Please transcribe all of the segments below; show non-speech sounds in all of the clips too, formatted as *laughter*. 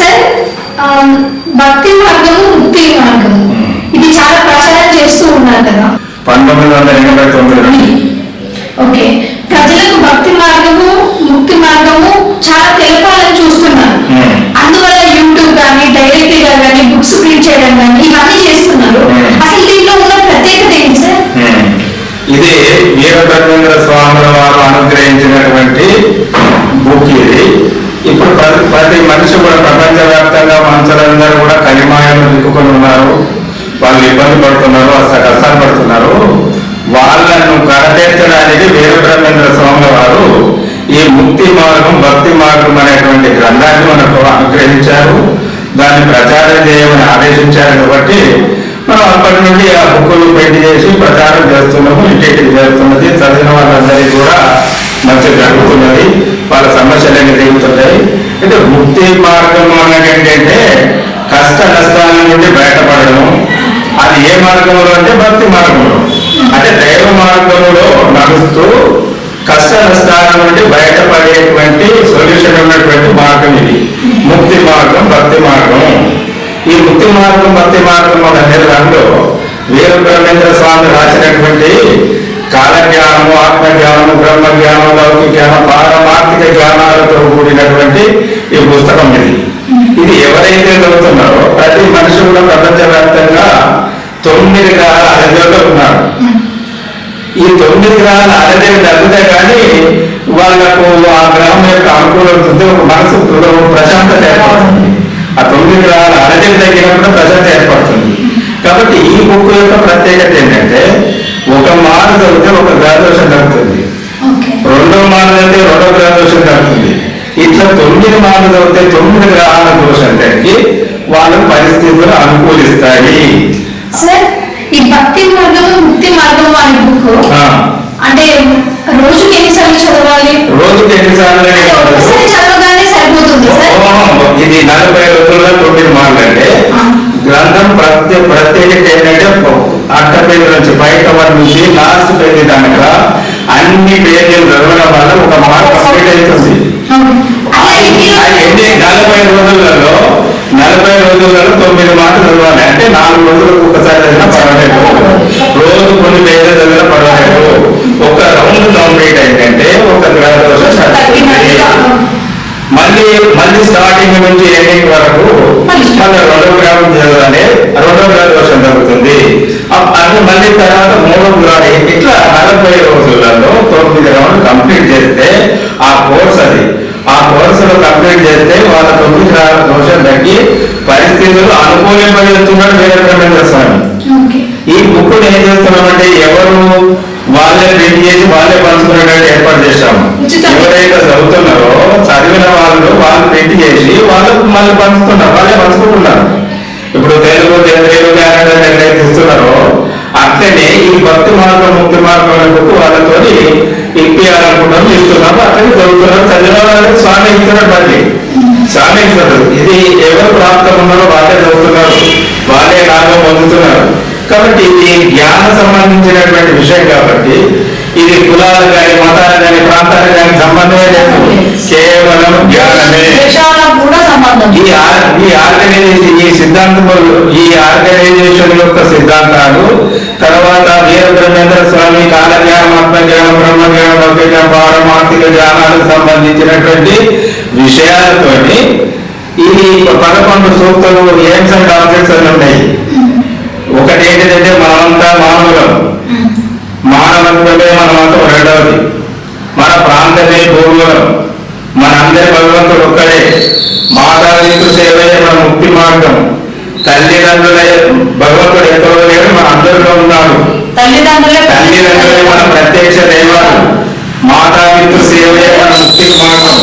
Sir భక్తి మార్గము ముక్తి మార్గము. ఇది చాలా ప్రచారం చేస్తూ ఉన్నారు కదా. పంతొమ్మిది వందల ఎనభై తొమ్మిది నుండి ఓకే. ప్రజలకు భక్తి మార్గము ముక్తి మార్గము చాలా తెలపాలని చూస్తున్నారు. Hmm. అందువల్ల యూట్యూబ్ కానీ డైరెక్ట్గా కానీ బుక్స్ ప్రింట్ చేయడం కానీ ఇవన్నీ చేస్తున్నారు. Hmm. అసలు దీంట్లో ఉన్న ప్రత్యేకత ఏంటి సార్. ఇది వీరభద్రేంద్ర స్వాముల వారు అనుగ్రహించినటువంటి బుక్ ఇది. ఇప్పుడు ప్రతి ప్రతి మనిషి కూడా ప్రపంచవ్యాప్తంగా మనుషులందరూ కూడా కలిమాయలు దిక్కుకొని ఉన్నారు. వాళ్ళు ఇబ్బంది పడుతున్నారు అసలు కష్టాలు పడుతున్నారు. వాళ్ళను కరతీర్చడానికి వీరబ్రహ్మేంద్ర స్వామి వారు ఈ ముక్తి మార్గం భక్తి మార్గం అనేటువంటి గ్రంథాన్ని మనకు అనుగ్రహించారు. దాన్ని ప్రచారం చేయమని ఆదేశించారు కాబట్టి మనం అప్పటి నుండి ఆ బుక్కులు పెట్టి చేసి ప్రచారం చేస్తున్నాము ఇంటికి చేస్తున్నది. చదివిన వాళ్ళందరికీ కూడా మంచి జరుగుతున్నది వాళ్ళ సమస్యలన్నీ తీరుతున్నాయి అంటే ముక్తి మార్గం అనేది ఏంటంటే కష్ట నష్టాల నుండి బయటపడడం. అది ఏ మార్గంలో అంటే భక్తి మార్గంలో. అంటే దైవ మార్గంలో నడుస్తూ కష్ట నష్టాల నుండి బయటపడేటువంటి సొల్యూషన్ ఉన్నటువంటి మార్గం ఇది. ముక్తి మార్గం భక్తి మార్గం. ఈ ముక్తి మార్గం భక్తి మార్గం అనే దాంట్లో వీరబ్రహ్మేంద్ర స్వామి రాసినటువంటి కాలజ్ఞానము ఆత్మజ్ఞానము బ్రహ్మ జ్ఞానం లౌకిక జ్ఞానం పారమార్థిక జ్ఞానాలతో కూడినటువంటి ఈ పుస్తకం ఇది. ఇది ఎవరైతే చదువుతున్నారో ప్రతి మనిషి కూడా ప్రపంచవ్యాప్తంగా తొమ్మిది గ్రహాల అధిలో ఉన్నారు. ఈ తొమ్మిది గ్రహాల అరదేవి తగ్గితే కానీ వాళ్ళకు ఆ గ్రహం యొక్క అనుకూలం ఒక మనసు ప్రశాంతత ఏర్పడుతుంది. ఆ తొమ్మిది గ్రహాల అరదేవి తగ్గినప్పుడు ప్రశాంతత ఏర్పడుతుంది. కాబట్టి ఈ బుక్ యొక్క ప్రత్యేకత ఏంటంటే ఒక మాన చదివితే ఒక తగ్గుతుంది ఓకే. రెండో మాన చదివితే రెండో గ్రహదోషం తగ్గుతుంది ఇట్లా తొమ్మిది మాటలు చదివితే తొమ్మిది గ్రహాల దోషం తగ్గి వాళ్ళ పరిస్థితులు అనుకూలిస్తాయి. సార్ ఈ భక్తి మార్గము ముక్తి మార్గము అనే బుక్ అంటే రోజుకి ఎన్నిసార్లు చదవాలి? రోజుకి ఎన్నిసార్లు చదవగానే సరిపోతుంది ఇది నలభై రోజుల్లో తొమ్మిది మార్లు అంటే. గ్రంథం ప్రత్యేక ప్రత్యేకత ఏంటంటే అట్ట పేజీ నుంచి బయట వరకు నుంచి లాస్ట్ పేజీ దాకా అన్ని పేజీలు చదవడం వల్ల ఒక మార్క్ కంప్లీట్ అవుతుంది ఎన్ని? నలభై రోజులలో నలభై రోజులలో తొమ్మిది మాటలు చదవాలి. అంటే నాలుగు రోజులకు ఒకసారి చదివినా పర్వాలేదు. రోజు కొన్ని పేజీలు చదివినా పర్వాలేదు. ఒక రౌండ్ కంప్లీట్ అయిందంటే ఒక తగ్గుతుంది మళ్ళీ మళ్ళీ స్టార్టింగ్ నుంచి ఎండింగ్ వరకు మళ్ళీ. మళ్ళీ రెండో గ్రామం చదవాలి రెండో తగ్గుతుంది అప్- అది మళ్ళీ తర్వాత మూడో గ్రామ ఇట్లా నలభై రోజులలో తొమ్మిది రౌండ్ కంప్లీట్ చేస్తే ఆ కోర్స్ అది. ఆ కోర్సులో కంప్లీట్ చేస్తే వాళ్ళ తొమ్మిది గ్రామ దోషం తగ్గి పరిస్థితులు అనుకూలింపజేస్తున్నాడు వీరబ్రహ్మేంద్ర స్వామి. ఈ బుక్ ఏం చేస్తున్నామంటే ఎవరు వాళ్ళే ప్రింట్ చేసి వాళ్ళే పంచుకునేటట్టు ఏర్పాటు చేశాము. ఉచితంగా. ఎవరైతే చదువుతున్నారో చదివిన వాళ్ళు వాళ్ళు ప్రింట్ చేసి వాళ్ళకు మళ్ళీ పంచుతున్నారు వాళ్ళే పంచుకుంటున్నారు. ఇప్పుడు తెలుగు తెలుగు కన్నడ ఎట్లయితే ఇస్తున్నారో అట్లనే ఈ భక్తి మార్గం ముక్తి మార్గం బుక్ వాళ్ళతో ఇప్పియాలనుకుంటాం ఇస్తున్నాము. అట్లనే చదువుతున్నారు. చదివిన వాళ్ళకి స్వామి ఇస్తున్నారు మళ్ళీ. స్వామి ఇస్తున్నారు ఇది ఎవరు ప్రాప్తం ఉన్నారో వాళ్ళే చదువుతున్నారు. వాళ్ళే లాభం పొందుతున్నారు. కాబట్టి ఇది జ్ఞాన సంబంధించినటువంటి విషయం కాబట్టి ఇది కులాలు కానీ మతాలు కానీ ప్రాంతాలు కానీ సంబంధమే లేదు. కేవలం జ్ఞానమే ఈ ఈ ఆర్గనైజేషన్ ఈ సిద్ధాంతములు ఈ ఆర్గనైజేషన్ యొక్క సిద్ధాంతాలు తర్వాత వీర బ్రహ్మేంద్ర స్వామి కాలజ్ఞానం ఆత్మజ్ఞానం బ్రహ్మజ్ఞానం లౌకిక పారమార్థిక జ్ఞానాలకు సంబంధించినటువంటి విషయాలతోటి ఈ పదకొండు సూక్తులు ఎయిమ్స్ అండ్ ఆబ్జెక్ట్స్ అని ఉన్నాయి. ఒకటి ఏంటిదంటే మనమంతా మానవులం. మానవత్వమే మనమంతా రెండవది. మన ప్రాంతమే పూర్వం మనందరి భగవంతుడు ఒక్కడే. మాతాపితృ సేవే మన ముక్తి మార్గం. తల్లిదండ్రుల భగవంతుడు ఎక్కడో లేడు మన అందరిలో ఉన్నాడు. తల్లిదండ్రులే తల్లిదండ్రులే మన ప్రత్యక్ష దైవాలు. మాతాపితృ సేవే మన ముక్తి మార్గం.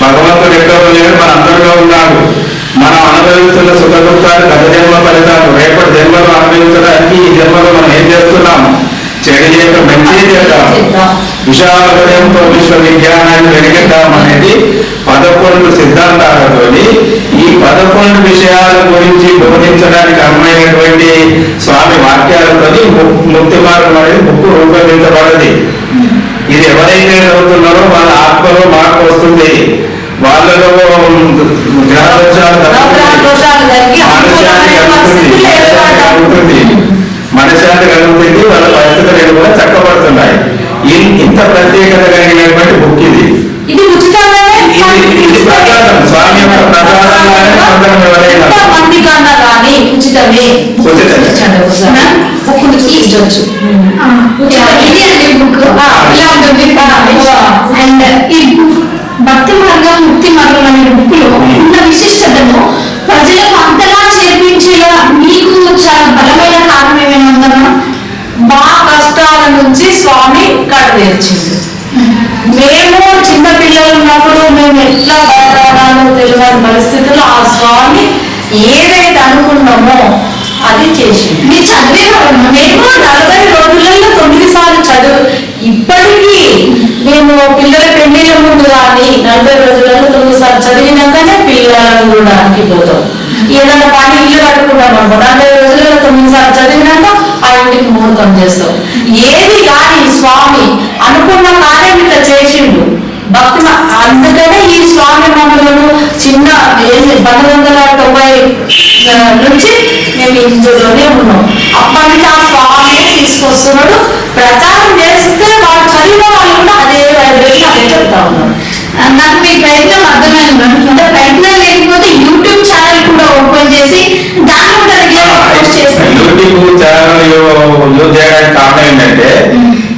భగవంతుడు ఎక్కడో లేడు మన అందరిలో ఉన్నాడు. మనం అనుభవిస్తున్న సుఖ దుఃఖాలు గత జన్మ ఫలితాలు రేపటి జన్మలో అనుభవించడానికి ఈ జన్మలో మనం ఏం చేస్తున్నాం చేయక మంచి చేద్దాం విశ్వవిజ్ఞానాన్ని వెలిగిద్దాం అనేది పదకొండు సిద్ధాంతాలతోని ఈ పదకొండు విషయాల గురించి బోధించడానికి అమ్మైనటువంటి స్వామి వాక్యాలతోని ము- ముక్తి మార్గం అనేది బుక్ రూపొందించబడింది ఇది ఎవరైతే చదువుతున్నారో వాళ్ళ ఆత్మలో మార్పు వస్తుంది వాళ్ళలో గ్రహదోష దోషాలు నవగ్రహ దోషాలు జరిగి మనశ్శాంతి కలుగుతుంది వాళ్ళ పరిస్థితులు కూడా చక్కబడుతున్నాయి. ఇంత ప్రత్యేకత కలిగినటువంటి బుక్ ఇది. ఇది ఉచితంగానే ఇది ఇది ప్రసాదం. స్వామి యొక్క ప్రసాదంగానే పొందడం ఎవరైనా ఎంత మంది కన్నా కానీ ఉచితమే ఉచితమే. బుక్కులు చూపించవచ్చు ఆ, ఇది అండి బుక్. ఇలా ఉంటుంది. అండ్ ఈ భక్తి మార్గం ముక్తి మార్గం అనే బుక్లో ఉన్న విశిష్టతను నుంచి స్వామి కడతీర్చింది మేము చిన్న పిల్లలు ఉన్నప్పుడు మేము ఎట్లా బతకాలో తెలియని పరిస్థితుల్లో ఆ స్వామి ఏదైతే అనుకున్నామో అది చేసింది మీరు చదివేవాళ్ళమ్మా మేము నలభై రోజులలో తొమ్మిది సార్లు చదువు ఇప్పటికీ మేము పిల్లల పెళ్ళిళ్ళ ముందు కానీ నలభై రోజులలో తొమ్మిది సార్లు చదివినాకనే పిల్లలను కూడా పోతాం ఏదైనా పని ఇల్లు కట్టుకుంటాం అనుకో నలభై రోజులలో తొమ్మిది సార్లు చదివినాక అద్భుతం చేస్తాం ఏది కానీ స్వామి అనుకున్న కార్యం ఇట్లా చేసిండు. భక్తుల అందుకనే ఈ స్వామి మమ్మలను చిన్న పంతొమ్మిది వందల తొంభై నుంచి మేము ఇందులోనే ఉన్నాం. అప్పటి నుంచి ఆ స్వామి తీసుకొస్తున్నాడు. ప్రచారం చేస్తే వాళ్ళు చదివిన వాళ్ళు కూడా అదే వైబ్రేషన్ అదే చెప్తా ఉన్నాడు నాకు మీ ప్రయత్నం అర్థమైంది అంటే ప్రయత్నం లేకపోతే యూట్యూబ్ ఛానల్ కూడా ఓపెన్ చేసి దాంట్లో కూడా రెగ్యులర్ పోస్ట్ చేస్తాను యూట్యూబ్ ఛానల్ యూజ్ చేయడానికి కారణం ఏంటంటే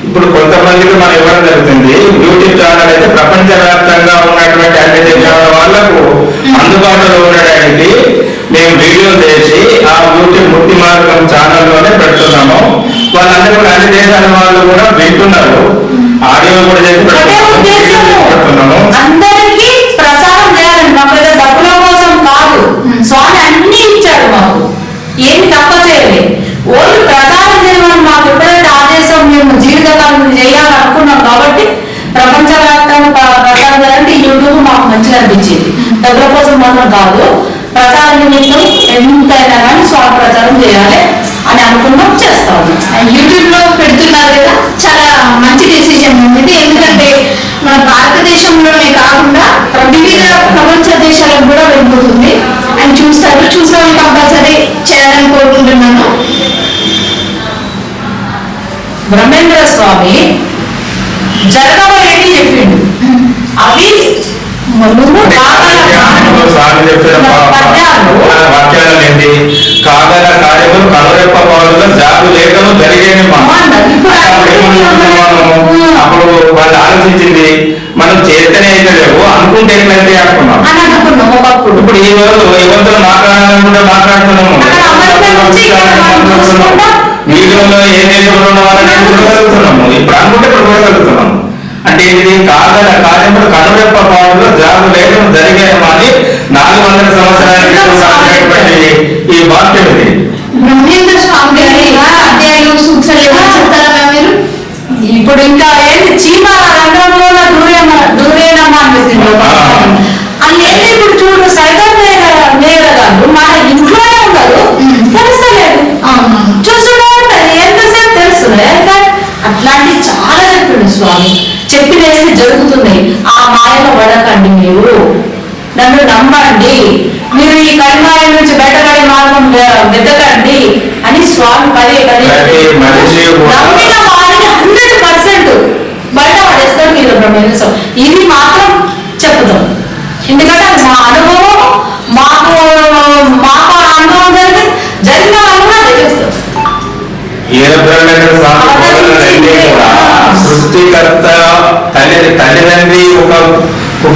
ఇప్పుడు కొంతమందికి మనం ఇవ్వడం జరుగుతుంది. యూట్యూబ్ ఛానల్ అయితే ప్రపంచ వ్యాప్తంగా ఉన్నటువంటి అన్ని దేశాల వాళ్ళకు అందుబాటులో ఉండడానికి మేము వీడియో చేసి ఆ యూట్యూబ్ ముక్తి మార్గం ఛానల్లోనే పెడుతున్నాము. వాళ్ళందరూ కూడా అన్ని దేశాల వాళ్ళు కూడా వింటున్నారు. ఆడియో కూడా చేసి కాదు ప్రచారం నిమిత్తం ఎంతైనా కానీ స్వామి ప్రచారం చేయాలి అని అనుకున్నాం చేస్తా. ఉన్నాం యూట్యూబ్లో పెడుతున్నారు కదా చాలా మంచి డెసిషన్ ఇది ఎందుకంటే మన భారతదేశంలోనే కాకుండా వివిధ ప్రపంచ దేశాలకు కూడా వెళ్ళిపోతుంది. అండ్ చూస్తారు చూసిన వాళ్ళు కంపల్సరీ చేయాలని కోరుకుంటున్నాను. బ్రహ్మేంద్ర స్వామి జరగబోయేటి చెప్పిండు. *laughs* అవి వాక్యాలు ఏంటి కాగల కార్యములు కలరెప్ప జరిగేది మా అన్నది. ఇప్పుడు అప్పుడు వాళ్ళు ఆలోచించింది మనం చేస్తేనే అయితే లేవు అనుకుంటే ఎట్లయితే అనుకున్నాం ఇప్పుడు ఈ రోజు ఎవరితో మాట్లాడాలనుకుంటే మాట్లాడుతున్నాము. వీడియోలో ఏ దేశంలో ఉన్న వాళ్ళని ఇప్పుడు అనుకుంటే ఇప్పుడు చూడగలుగుతున్నాము అంటే ఇది కాగల కార్యములు కనురెప్ప పాడులో జాగు లేఖను జరిగేమని నాలుగు వందల రాసినటువంటి ఈ వాక్యం ఇది. ఇప్పుడు ఇంకా ఏంటి? చీమ రంగంలో దూరేమ దూరేనమ్మా అనిపిస్తుంది ఇప్పుడు చూడు సైతం నేరగాదు మన ఇంట్లోనే ఉండదు. తెలుస్తలేదు. ఉంటది. ఎంతసేపు తెలుస్తుంది అట్లాంటివి చాలా చెప్పిండు స్వామి. చెప్పినవి జరుగుతున్నాయి. ఆ మాయలో పడకండి మీరు. నన్ను నమ్మండి. మీరు ఈ కర్మాయ నుంచి బయటపడే మార్గం వెతకండి అని స్వామి పదే పదే నమ్మిన వారిని హండ్రెడ్ పర్సెంట్ బయట పడేస్తారు మీరు ఇది మాత్రం చెప్తాం ఎందుకంటే మా అనుభవం మాకు మాకు అనుభవం జరిగి జరిగిన వాళ్ళు కూడా తెలుస్తారు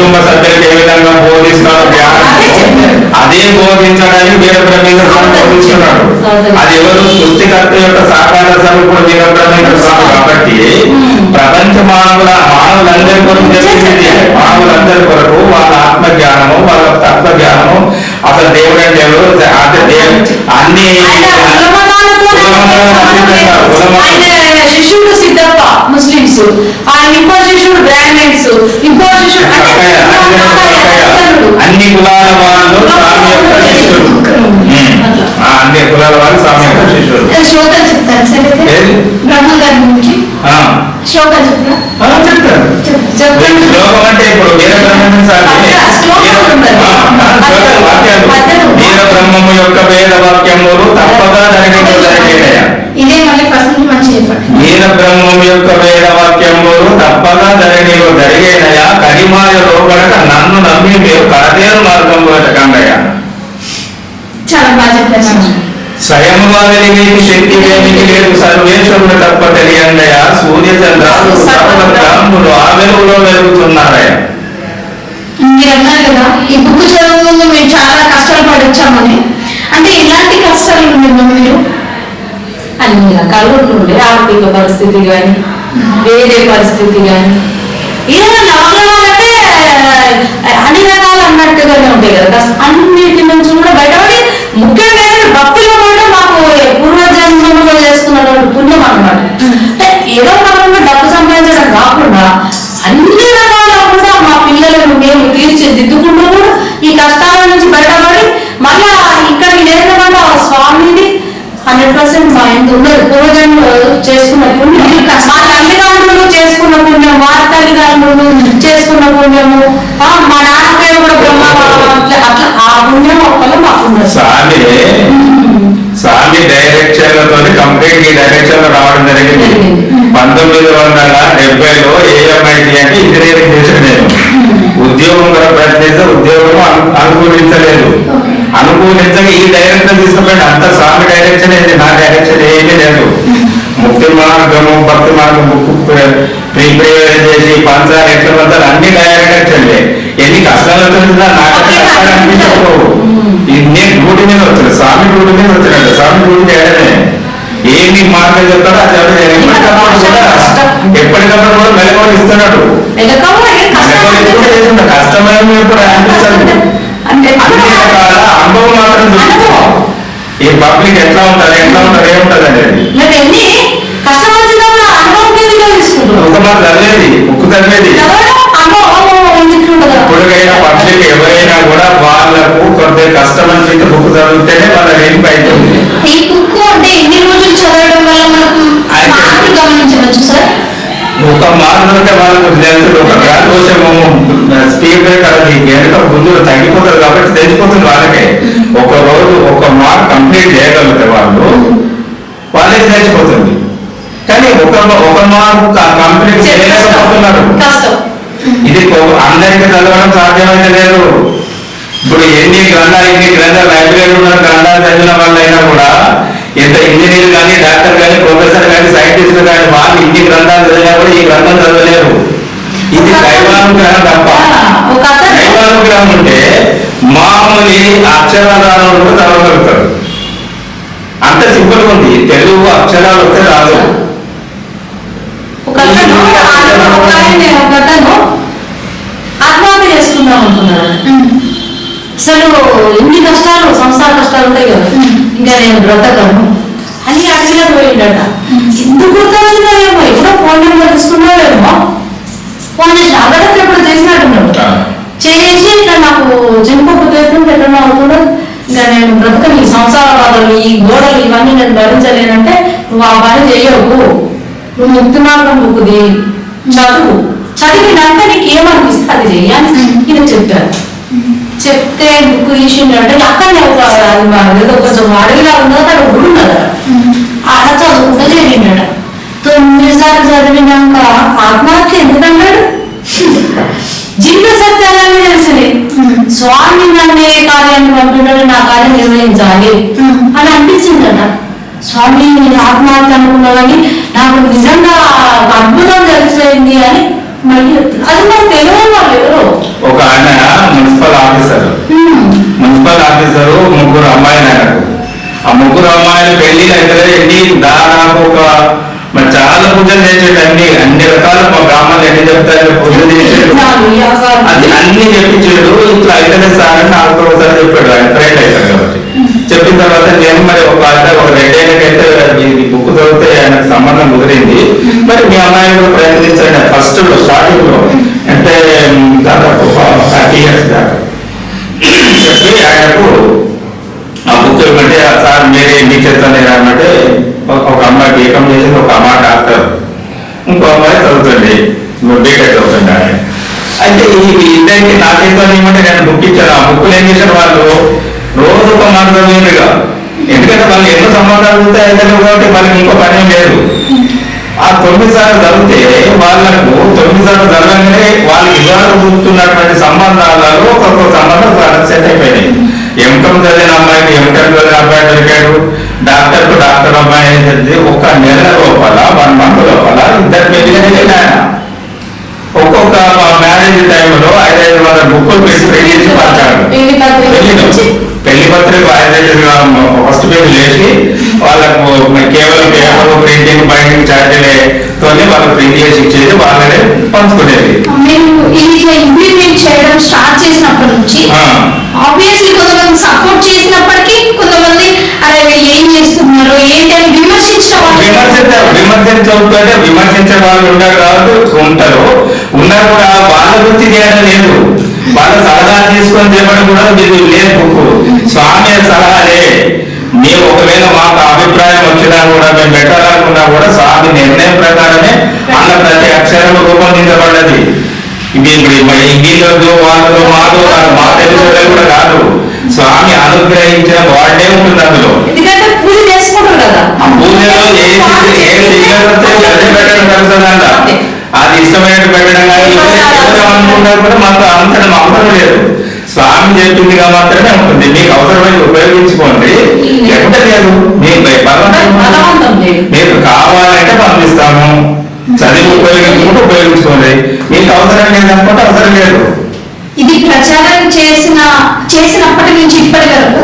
కుటుంబ సభ్యులకు ఏ విధంగా బోధిస్తారో *laughs* అదే బోధించడానికి వీరబ్రహ్మేంద్ర స్వామి బోధిస్తున్నాడు. అది ఎవరు? సృష్టికర్త యొక్క సాకార స్వరూపుడు వీరబ్రహ్మేంద్ర స్వామి కాబట్టి ప్రపంచ మానవుల మానవులందరి కొరకు చెప్పింది మానవులందరి కొరకు వాళ్ళ ఆత్మ జ్ఞానము వాళ్ళ తత్వ జ్ఞానము అసలు దేవుడు అంటే ఎవరు? అన్ని ఆయన శిష్యుడు సిద్ధప్ప ముస్లిమ్స్. ఆయన ఇంకో శిష్యుడు బ్రాహ్మణ్స్. ఇంకో శిష్యుడు అన్ని చక్కగా, అన్ని కులాల వాళ్ళు స్వామి యొక్క శిష్యుడు. ఉమ్. ఆ, అన్ని కులాల వాళ్ళు స్వామి యొక్క శిష్యుడు. శ్లోకాలు ఇప్పుడు వీరబ్రహ్మ వీర బ్రహ్మము యొక్క వేద వాక్యములు తప్పగా ధరించదగినయా ఇదే మళ్ళీ యొక్క వేద వాక్యములు తప్పగా ధరణిలో జరిగేనయా కడిమాయ లోపలక నన్ను నమ్మి మీరు కడతేరు మార్గంలో ఎటకండయా చాలా బాగా చెప్పారు. స్వయముగా వెలిగేటి శక్తి వేమికి లేదు సర్వేశ్వరుడు తప్ప తెలియండయా సూర్య చంద్రాలు ఆ వెలుగులో వెలుగుతున్నారయ్యా మీరు అన్నారు కదా ఈ బుక్ చదువు మేము చాలా కష్టాలు పడొచ్చామని అంటే ఇలాంటి కష్టాలు ఉండదు మీరు? అన్ని రకాలు ఉంటుండే. ఆర్థిక పరిస్థితి కానీ వేరే పరిస్థితి కానీ ఏదైనా నవగ్రహాలంటే అన్ని రకాలు అన్నట్టుగానే ఉంటాయి కదా. అన్నిటి నుంచి కూడా బయటపడి ముఖ్యంగా పూర్వజన్మంలో పుణ్యం అన్నమాట అంటే ఏదో రకంగా డబ్బు సంపాదించడం కాకుండా అన్ని రకాల కూడా మా పిల్లలను మేము తీర్చిదిద్దుకుంటూ కూడా ఈ కష్టాల నుంచి బయటపడి మళ్ళీ ఇక్కడ లేకుండా ఆ స్వామిని హండ్రెడ్ పర్సెంట్ మా ఇంత ఉన్నది పూర్వజన్మలో చేసుకున్న పుణ్యం. మా తల్లిదండ్రులు చేసుకున్న పుణ్యం మా తల్లిదండ్రులు చేసుకున్న పుణ్యము. మా నాన్న పేరు కూడా బ్రహ్మ అట్లా అట్లా ఆ పుణ్యం ఒక్కలు మాకు ఉన్నది. స్వామి స్వామి డైరెక్షన్లతో కంప్లీట్ ఈ డైరెక్షన్లో రావడం జరిగింది. *laughs* పంతొమ్మిది వందల డెబ్బైలో ఏఎంఐటి అంటే ఇంజనీరింగ్ చేసిన నేను. ఉద్యోగం కూడా ప్రయత్నిస్తే ఉద్యోగం అను- అనుకూలించలేదు. అనుకూలించక ఈ డైరెక్షన్ తీసుకుపోయింది. అంత స్వామి డైరెక్షన్ ఏంటి? నా డైరెక్షన్ ఏమీ లేదు. ముక్తి మార్గము భక్తి మార్గం బుక్ ప్రిపేర్ చేసి పంచాలు ఎట్లా పంచాలి అన్ని డైరెక్షన్లే. ఎన్ని కష్టాలు వచ్చినా నాకైతే కష్టాలు నేను డ్యూటీ మీద వచ్చాను స్వామి డ్యూటీ మీద వచ్చానండి స్వామి డ్యూటీ చేయడమే ఏమి మార్గం చెప్తాడో అది ఎప్పటికప్పుడు కూడా మెలకొని ఇస్తున్నాడు. కష్టమైన ఇప్పుడు అనిపించదు అంటే అన్ని రకాల అనుభవం మాత్రం ఈ పబ్లిక్ ఎట్లా ఉంటారు ఎట్లా ఉంటారు ఒక మాట చదివేది ఉక్కు చదివేది చదివితేనే వాళ్ళ రేపు అవుతుంది ఈ బుక్ అంటే ఎన్ని రోజులు చదవడం వల్ల మనకు మార్పు గమనించవచ్చు సార్? ఒక మార్గం అంటే వాళ్ళకు తెలుసు ఒక గ్రాడ్యుయేషన్ స్పీడ్ బ్రేకర్ అది వెనుక ముందు తగ్గిపోతుంది కాబట్టి తెలిసిపోతుంది వాళ్ళకే. ఒక రోజు ఒక మార్క్ కంప్లీట్ చేయగలిగితే వాళ్ళు వాళ్ళకి తెలిసిపోతుంది. కానీ ఒక ఒక మార్క్ కంప్లీట్ చేయలేకపోతున్నారు. ఇది అందరికీ చదవడం సాధ్యమైతే లేదు. ఇప్పుడు ఎన్ని గ్రంథాలు ఎన్ని గ్రంథాలు లైబ్రరీ ఉన్న గ్రంథాలు చదివిన వాళ్ళైనా కూడా ఎంత ఇంజనీర్ కానీ డాక్టర్ కానీ ప్రొఫెసర్ కానీ సైంటిస్ట్ కానీ వాళ్ళు ఇన్ని గ్రంథాలు చదివినా కూడా ఈ గ్రంథం చదవలేరు. ఇది దైవానుగ్రహం తప్ప. దైవానుగ్రహం ఉంటే మామూలు అక్షరాలను కూడా చదవగలుగుతారు. అంత సింపుల్ ఉంది. తెలుగు అక్షరాలు వస్తే రాదు ఆత్మహత్య చేసుకుందాం అనుకున్నాడు అసలు ఎన్ని కష్టాలు సంసార కష్టాలు ఉంటాయి కదా. ఇంకా నేను బ్రతకను. అని అడిగినట్టు పోయిండట ఎందుకు గుర్తొచ్చిందో ఏమో ఎప్పుడో ఫోన్ నెంబర్ తీసుకున్నాడేమో ఫోన్ చేసి అడగడం ఎప్పుడు చేసినట్టున్నాడు. చేసి ఇట్లా నాకు చెంపకు చేస్తుంటే ఎట్లా అవుతుందో. ఇంకా నేను బ్రతకని. ఈ సంసార బాధలు ఈ గోడలు ఇవన్నీ నేను భరించలేనంటే నువ్వు ఆ పని చేయవు నువ్వు ముక్తి మార్గం బుక్కుది చదువు. చదివినాక నీకు ఏమనిపిస్తే అది చెయ్యి అని ఈయన చెప్పారు చెప్తే బుక్ తీసిండంటే అక్కడనే ఒక అది మా ఏదో కొంచెం అడవిలా ఉందో అక్కడ గుడి ఉన్నది? ఆడ చదువుకుంటూ చేరిండట తొమ్మిది సార్లు చదివినాక ఆత్మహత్య ఎందుకన్నాడు జీవిత సత్యాలన్నీ తెలిసింది. స్వామి నన్ను ఏ కార్యాన్ని పంపినాడు నా కార్యం నిర్వహించాలి అని అనిపించిందట. స్వామి నేను ఆత్మహత్య అనుకున్నా కానీ నాకు నిజంగా అద్భుతం తెలిసిపోయింది అని ఒక ఆయన మున్సిపల్ ఆఫీసర్. మున్సిపల్ ఆఫీసర్ ముగ్గురు అమ్మాయిలు ఆయనకు ఆ ముగ్గురు అమ్మాయిలు పెళ్ళి అయితే ఎన్ని దాదాపు ఒక మరి చాలా పూజలు చేసేది అన్ని అన్ని రకాల మా బ్రాహ్మణులు ఎన్ని చెప్తారు పూజలు చేసేది. అన్ని చెప్పించాడు. ఇట్లా అయితేనే సార్ అని నాకు ఒకసారి చెప్పాడు ఆయన ఫ్రెండ్ అవుతాడు కాబట్టి చెప్పిన తర్వాత నేను మరి ఒక ఒక రెండేళ్ళకైతే ఈ బుక్ చదివితే ఆయనకు సంబంధం కుదిరింది మరి మీ అమ్మాయి కూడా ప్రయత్నించండి ఫస్ట్లో స్టార్టింగ్లో. అంటే దాదాపు థర్టీ ఇయర్స్ దాకా చెప్పి ఆయనకు ఆ బుక్ ఇవ్వమంటే సార్ మీరే మీకు చెప్తాను అంటే ఒక- అమ్మాయి బీకం చేసింది ఒక అమ్మాయి డాక్టర్. ఇంకో అమ్మాయి చదువుతుంది. బీటెక్ చదువుతుంది ఆయన. అయితే ఈ ఇద్దరికి నాకైతే ఏమంటే నేను బుక్ ఇచ్చాను. ఆ బుక్లు ఏం చేశారు వాళ్ళు? రోజు ఒక మార్గం వేరుగా ఎందుకంటే వాళ్ళు ఎన్నో సంబంధాలు ఉంటాయి కాబట్టి వాళ్ళకి ఇంకో పని లేదు. ఆ తొమ్మిది సార్లు చదివితే వాళ్ళకు తొమ్మిది సార్లు చదవగానే వాళ్ళకి ఇవాళ గుర్తున్నటువంటి సంబంధాలలో ఒక్కొక్క సంబంధం సెట్ అయిపోయినాయి. ఎంకం చదివిన అమ్మాయికి ఎంకం చదివిన అబ్బాయి దొరికాడు. డాక్టర్కు డాక్టర్ అమ్మాయి అని చదివి ఒక నెల లోపల వన్ మంత్ లోపల ఇద్దరు పెళ్ళి ఆయన ఒక్కొక్క మ్యారేజ్ టైంలో ఐదైదు వందల బుక్కులు పెట్టి పెళ్ళి చేసి పంచాడు పెళ్ళి పత్రిక ఐదైదుగా ఫస్ట్ పేరు లేచి వాళ్ళకు కేవలం పేపర్ ప్రింటింగ్ బైండింగ్ ఛార్జీలతోనే వాళ్ళు ప్రింట్ చేసి ఇచ్చేది వాళ్ళనే పంచుకునేది. మీరు ఇది ఇంప్లిమెంట్ చేయడం స్టార్ట్ చేసినప్పటి నుంచి. ఆబ్వియస్లీ కొంతమంది సపోర్ట్ చేసినప్పటికీ కొంతమంది అరే వీళ్ళు ఏం చేస్తున్నారు? ఏంటి? అని విమర్శించిన వాళ్ళు. విమర్శించ విమర్శించకపోతే విమర్శించే వాళ్ళు ఉన్నారు కాబట్టి ఉంటారు. ఉన్నా కూడా వాళ్ళ వృత్తి చేయడం లేదు. వాళ్ళ సలహా తీసుకొని చెప్పడం కూడా మీరు లేదు స్వామి సలహాలే. మేము ఒకవేళ మాకు అభిప్రాయం వచ్చినా కూడా మేము పెట్టాలనుకున్నా కూడా స్వామి నిర్ణయం ప్రకారమే అన్న ప్రతి అక్షరం రూపొందించబడ్డది. మరి వీళ్ళతో మాతో కాదు, మా తెలిసిన కూడా కాదు. స్వామి అనుగ్రహించిన వాడే ఉంటుంది అందులో. పూజ అదే ఇష్టమైనట్టు పెట్టడం కానీ అనుకుంటారు కూడా మాకు అంతరం అవసరం లేదు. స్వామి చెప్పిందిగా మాత్రమే ఉంటుంది మీకు అవసరమైతే ఉపయోగించుకోండి. ఎక్కడ లేదు. లేదు మీకు కావాలంటే పంపిస్తాము చదివి ఉపయోగించుకుంటే ఉపయోగించుకోండి. మీకు అవసరం లేదనుకుంటే అవసరం లేదు. ఇది ప్రచారం చేసిన చేసినప్పటి నుంచి ఇప్పటి వరకు.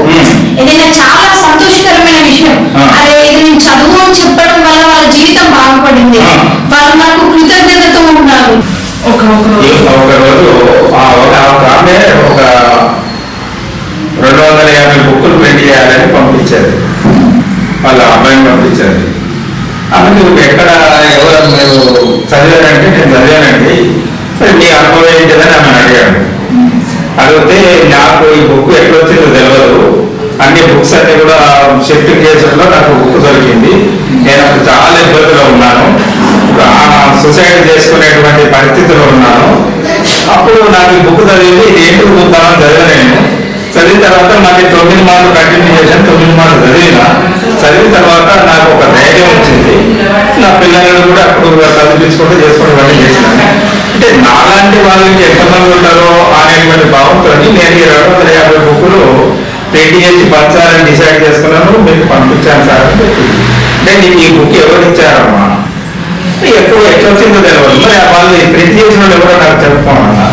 ఏదైనా చాలా సంతోషకరమైన విషయం. అరే ఇది నేను చదువు అని చెప్పడం వల్ల వాళ్ళ జీవితం బాగుపడింది. వాళ్ళు నాకు కృతజ్ఞతతో ఉన్నారు. ఒక ఒక ఈ ఒక రోజు ఆ ఒక ఒక ఆమె ఒక రెండు వందల యాభై బుక్కులు ప్రింట్ చేయాలని పంపించారు. వాళ్ళ అబ్బాయిని పంపించారు. ఆమెకి ఎక్కడ ఎవరు మీరు చదివారంటే నేను చదివానండి. సరే మీ అనుభవం ఏంటిదని ఆమె అడిగాడు. అడిగితే నాకు ఈ బుక్ ఎక్కడొచ్చిందో తెలియదు అన్ని బుక్స్ అన్ని కూడా షిఫ్టింగ్ కేసుల్లో నాకు బుక్ దొరికింది. నేను అప్పుడు చాలా ఇబ్బందిలో ఉన్నాను. సుసైడ్ చేసుకునేటువంటి పరిస్థితిలో ఉన్నాను. అప్పుడు నాకు ఈ బుక్ చదివింది ఇది ఏంటి చూద్దామని చదివాను మళ్ళీ తొమ్మిది మార్కులు కంటిన్యూ చేశాను తొమ్మిది మార్కులు చదివిన చదివిన తర్వాత నాకు ఒక ధైర్యం వచ్చింది. నా పిల్లలను కూడా అప్పుడు చదివించుకుంటూ చేసుకుంటూ ఇవన్నీ చేసినాను అంటే నాలాంటి వాళ్ళకి ఎంతమంది ఉంటారో అనేటువంటి భావంతో నేను ఈ రెండు వందల యాభై బుక్కులు ప్రింట్ చేసి పంచాలని డిసైడ్ చేసుకున్నాను మీకు పంపించాను సార్ అని చెప్పింది. అంటే నీకు ఈ బుక్ ఎవరు ఇచ్చారమ్మా? ఎప్పుడు ఎట్లా వచ్చిందో తెలియదు మరి వాళ్ళు ప్రింట్ చేసిన వాళ్ళు ఎవరో నాకు చెప్పుకోమన్నా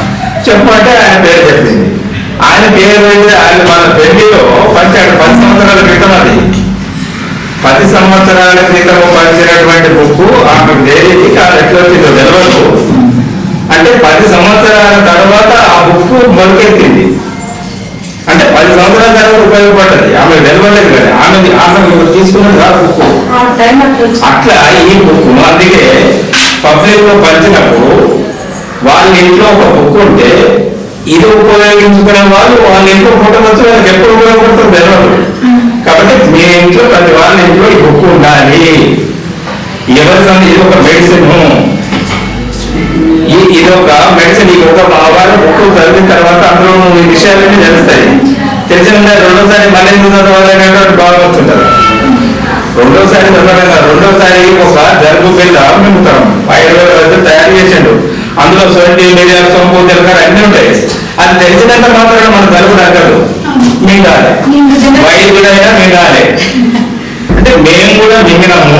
చెప్పమంటే ఆయన పేరు చెప్పింది. ఆయన పేరు ఆయన మన పెళ్ళిలో పంచాడు పది సంవత్సరాల క్రితం అది. పది సంవత్సరాల క్రితం పంచినటువంటి బుక్ ఆమె ఎట్లా వచ్చిందో తెలియదు అంటే పది సంవత్సరాల తర్వాత ఆ బుక్ మొలకెత్తింది అంటే పది సంవత్సరాల తర్వాత ఉపయోగపడ్డది. ఆమె తెలియలేదు కదా. ఆమె ఆమె తీసుకున్నది ఆ బుక్ ఆ. అట్లా ఈ బుక్ అందుకే పబ్లిక్లో పంచినప్పుడు వాళ్ళ ఇంట్లో ఒక బుక్ ఉంటే ఇది ఉపయోగించుకునే వాళ్ళు వాళ్ళ ఇంట్లో పుట్టవచ్చు వాళ్ళకి ఎప్పుడు ఉపయోగపడుతుంది తెలియదు కాబట్టి మీ ఇంట్లో ప్రతి వాళ్ళ ఇంట్లో ఈ బుక్ ఉండాలి. ఎవరి ఇది ఒక మెడిసిన్ ఇది ఒక మెడిసిన్ ఈ ఒక భావాలు బుక్ చదివిన తర్వాత అందులో ఈ విషయాలన్నీ తెలుస్తాయి. తెలిసిన రెండోసారి మళ్ళీ చదవాలనేటువంటి భావం వస్తుంటారు రెండోసారి చదవడం కాదు, రెండోసారి ఒక జరుగు బిల్ల మింగుతాం. ఐదు వేల తయారు చేసిండు. అందులో సొంటి మిరియాలు సంపూర్తి అన్ని ఉంటాయి. అది తెలిసినంత మాత్రమే మన తలుపు తగ్గదు మింగాలి. వైద్యుడైనా మింగాలి. అంటే మేము కూడా మింగినాము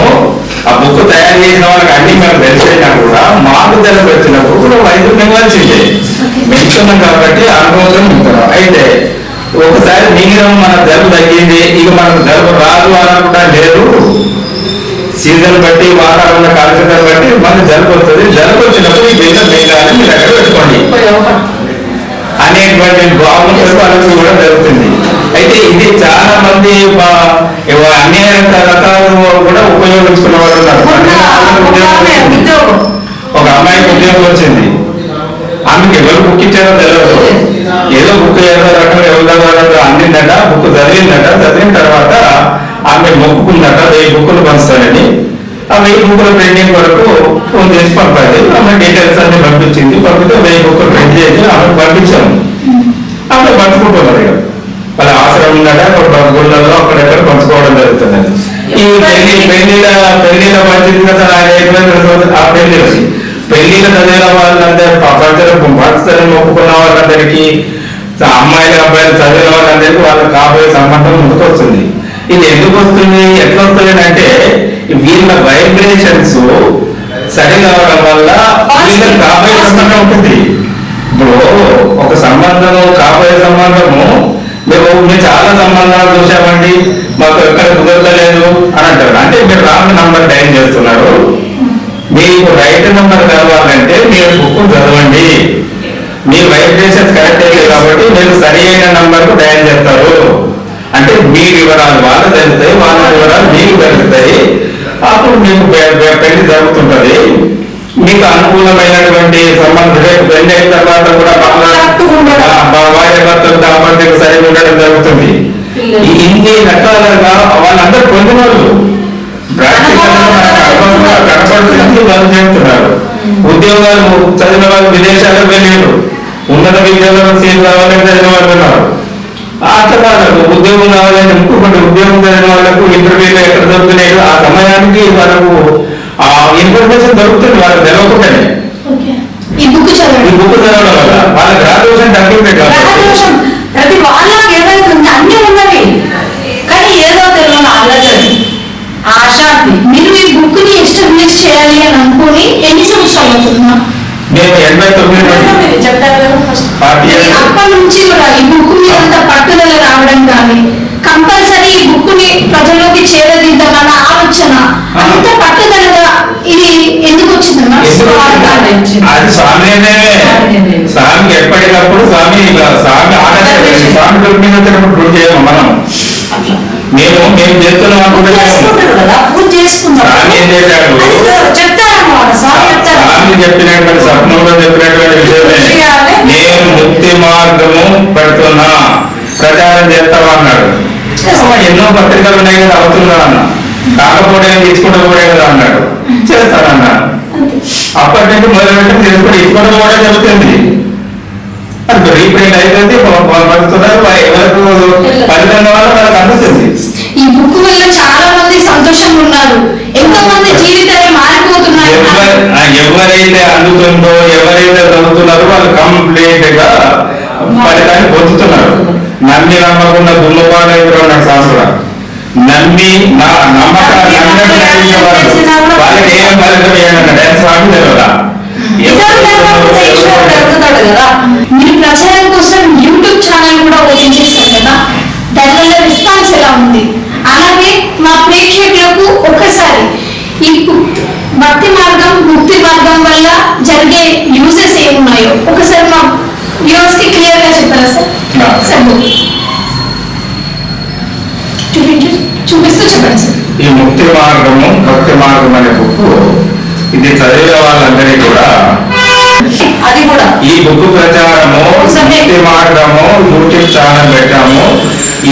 ఆ బుక్ తయారు చేసిన వాళ్ళకి అన్ని మేము తెలిసైనా కూడా మాకు తెలుగు వచ్చినప్పుడు కూడా వైద్యులు మింగాల్సిందే. మింగుతున్నాం కాబట్టి అనుభవం మింగుతున్నాం అయితే ఒకసారి మింగినాము మన దెబ్బ తగ్గింది. ఇక మనకు జలుబు రాదు అనకుండా లేదు. సీజన్ బట్టి వాతావరణ కాలుష్యత బట్టి మనకు జలుబు వస్తుంది. జలుబు వచ్చినప్పుడు ఈ బియ్యం మింగాలి మీ దగ్గర పెట్టుకోండి? అనేటువంటి భావనతో వాళ్ళకి కూడా జరుగుతుంది. అయితే ఇది చాలా మంది అన్ని రకాలు కూడా ఉపయోగించుకున్న వాళ్ళు ఉన్నారు. ఒక అమ్మాయికి ఉద్యోగం వచ్చింది. ఆమెకి ఎవరు బుక్ ఇచ్చారో తెలియదు ఏదో బుక్ ఏదో రకంగా ఎవరు అందిందట బుక్ చదివిందట. చదివిన తర్వాత ఆమె మొక్కుకుందట వెయ్యి బుక్కులు పంచుతానని ఆ వెయ్యి బుక్కుల ప్రింటింగ్ వరకు ఫోన్ చేసి పంపాలి. ఆమె డీటెయిల్స్ అన్ని పంపించింది. పంపితే వెయ్యి బుక్కులు ప్రింట్ చేసి ఆమె పంపించాము. ఆమె పంచుకుంటున్నారు ఇక. వాళ్ళ ఆశ్రమం ఉందట గుళ్ళల్లో అక్కడెక్కడ పంచుకోవడం జరుగుతుందని ఈ పెళ్ళి పెళ్ళిల పెళ్ళిల కదా ఆ పెళ్ళి పెళ్ళిల చదివిన వాళ్ళందరూ ప్రజలకు భర్తలను ఒప్పుకున్న వాళ్ళందరికీ అమ్మాయిలు అబ్బాయిలు చదివిన వాళ్ళందరికీ వాళ్ళకి కాబోయే సంబంధం ముందుకు వస్తుంది ఇది ఎందుకు వస్తుంది ఎట్లా వస్తుంది అంటే వీళ్ళ వైబ్రేషన్స్ సరి కావడం వల్ల వీళ్ళకి కాబోయే సంబంధం ఉంటుంది. ఇప్పుడు ఒక సంబంధము కాబోయే సంబంధము మేము మేము చాలా సంబంధాలు చూసామండి మాకు ఎక్కడ కుదరలేదు అని అంటారు. అంటే మీరు రాంగ్ నంబర్ టైం చేస్తున్నారు. మీకు రైట్ నంబర్ కలవాలంటే మీరు బుక్ చదవండి. మీ వైబ్రేషన్స్ కరెక్ట్ అయ్యాయి కాబట్టి మీరు సరి అయిన నంబర్కు డయల్ చేస్తారు. అంటే మీ వివరాలు వాళ్ళు తెలుస్తాయి వాళ్ళ వివరాలు మీకు తెలుస్తాయి అప్పుడు మీకు పెళ్ళి జరుగుతుంటది. మీకు అనుకూలమైనటువంటి సంబంధం పెళ్ళి అయిన తర్వాత కూడా భార్య భర్తలు దాంపత్యం సరిగా ఉండడం జరుగుతుంది. ఇన్ని రకాలుగా వాళ్ళందరూ పొందిన వాళ్ళు ప్రాక్టికల్ కనపడుతుంది వాళ్ళు చేస్తున్నారు ఉద్యోగాలు చదివిన వాళ్ళు విదేశాలకు వెళ్ళారు ఉన్నత విద్యాలయంలో సీట్ రావాలని చదివిన వాళ్ళు ఉన్నారు. కాదు ఉద్యోగం రావాలని ఇంకొకటి ఉద్యోగం చదివిన వాళ్ళకు ఇంటర్వ్యూలు ఎక్కడ దొరుకుతున్నాయి ఆ సమయానికి వాళ్ళకు ఆ ఇన్ఫర్మేషన్ దొరుకుతుంది వాళ్ళకి తెలియకుండానే ఓకే. ఈ బుక్ ఈ చదవండి బుక్ చదవడం వల్ల వాళ్ళ గ్రాడ్యుయేషన్ కాబట్టి. గ్రాడ్యుయేషన్ ప్రతి వాళ్ళకి ఏమైతుంది అన్ని ఉన్నవి. కానీ ఏదో తెలియని అల్లజడి ఆశాంతి. మీరు ఈ బుక్ని ఎస్టాబ్లిష్ చేయాలి అని అనుకుని ఎన్ని సంవత్సరాలు అవుతుందా? మేము ఎనభై తొమ్మిది అప్పటి నుంచి కూడా ఈ బుక్ మీద అంత పట్టుదల రావడం కానీ కంపల్సరీ ఈ బుక్ని ప్రజల్లోకి చేరదీద్దామన్న ఆలోచన అంత పట్టుదలగా ఇది ఎందుకు వచ్చిందమ్మా. అది స్వామి నిర్ణయమే స్వామి ఎప్పటికప్పుడు స్వామి స్వామి ఆర్డర్ స్వామి మీద వచ్చినప్పుడు ప్రూవ్ చేయము మనం. మేము మేము చేస్తున్నాం పూజ అనుకుంటే చేసుకుంటారు కదా? పూజ చేసుకుంటారు స్వామి ఏం చేశాడు? చెప్పినటువంటి స్వప్నంలో చెప్పినటువంటి విషయమే. నేను ముక్తి మార్గము పెడుతున్నా. ప్రచారం చేస్తావా అన్నాడు. ఎన్నో పత్రికలు ఉన్నాయి కదా అవుతుందా అన్న. కాకపోతే తీసుకుంటూ కూడా కదా అన్నాడు. చేస్తానన్నా. అప్పటి నుంచి మొదలుపెట్టి తీసుకుని ఇసుకోవడం కూడా చెబుతుంది అది రీప్రింట్ అయిపోయింది పడుతున్నారు ఎవరికి ఫలితం వాళ్ళకి అందుతుంది బుక్ వల్ల చాలా మంది సంతోషంగా ఉన్నారు. ఎంతో మంది జీవితాలు మారిపోతున్నాయి. ఆ, ఎవరైతే అందుతుందో ఎవరైతే చదువుతున్నారో వాళ్ళు కంప్లీట్గా ఫలితాన్ని పొందుతున్నారు నమ్మి నమ్మకుండా దుమ్మపాడు ఉన్నాడు శాస్త్రం. నమ్మి నా నమ్మక వాళ్ళకి ఏం ఫలితం ఆయన స్వామి తెలియదా మీరు ప్రచారం కోసం యూట్యూబ్ ఛానల్ కూడా ఓపెన్ చేశారు కదా. దానివల్ల రెస్పాన్స్ ఎలా ఉంది? అలాగే మా ప్రేక్షకులకు ఒకసారి ఈ భక్తి మార్గం ముక్తి మార్గం వల్ల జరిగే యూజెస్ ఏమున్నాయో ఒకసారి మా వ్యూవర్స్కి క్లియర్గా చెప్తారా సార్. సార్. చూపించు చూపిస్తూ చెప్పండి సార్. ఈ ముక్తి మార్గము భక్తి మార్గం అనే బుక్ ఇది చదివే వాళ్ళందరికీ కూడా అది కూడా. ఈ బుక్ ప్రచారము ముక్తి మార్గము యూట్యూబ్ ఛానల్ పెట్టాము.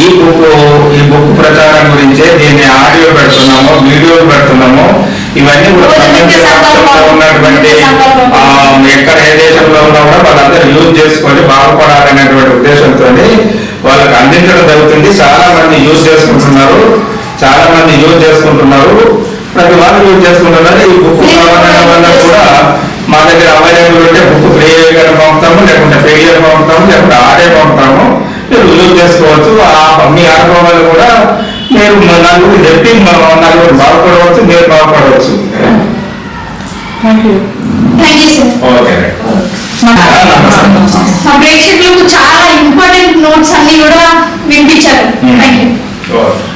ఈ బుక్ ఈ బుక్ ప్రచారం గురించే దీన్ని ఆడియో పెడుతున్నాము వీడియోలు పెడుతున్నాము. ఇవన్నీ కూడా. ఉన్నటువంటి ఎక్కడ ఏ దేశంలో ఉన్నా కూడా వాళ్ళందరూ యూజ్ చేసుకొని బాగుపడాలనేటువంటి ఉద్దేశంతో వాళ్ళకి అందించడం జరుగుతుంది. చాలా మంది యూజ్ చేసుకుంటున్నారు. చాలా మంది యూజ్ చేసుకుంటున్నారు. ప్రతి వాళ్ళు యూజ్ చేసుకుంటున్నారు. ఈ బుక్ వల్ల కూడా మా దగ్గర అవైలబుల్ ఉంటే బుక్ ఫ్రీ గా పంపుతాము లేకుంటే ఫెయిలియర్ పంపుతాము లేకుంటే ఆడే పంపుతాము. యూజ్ చేసుకోవచ్చు మీ అనుభవాలు కూడా మీరు నలుగురు చెప్పి నలుగురు బాగుపడవచ్చు మీరు బాగుపడవచ్చు. ప్రేక్షకులకు చాలా ఇంపార్టెంట్ నోట్స్ అన్ని కూడా వినిపించారు. Hmm. Thank you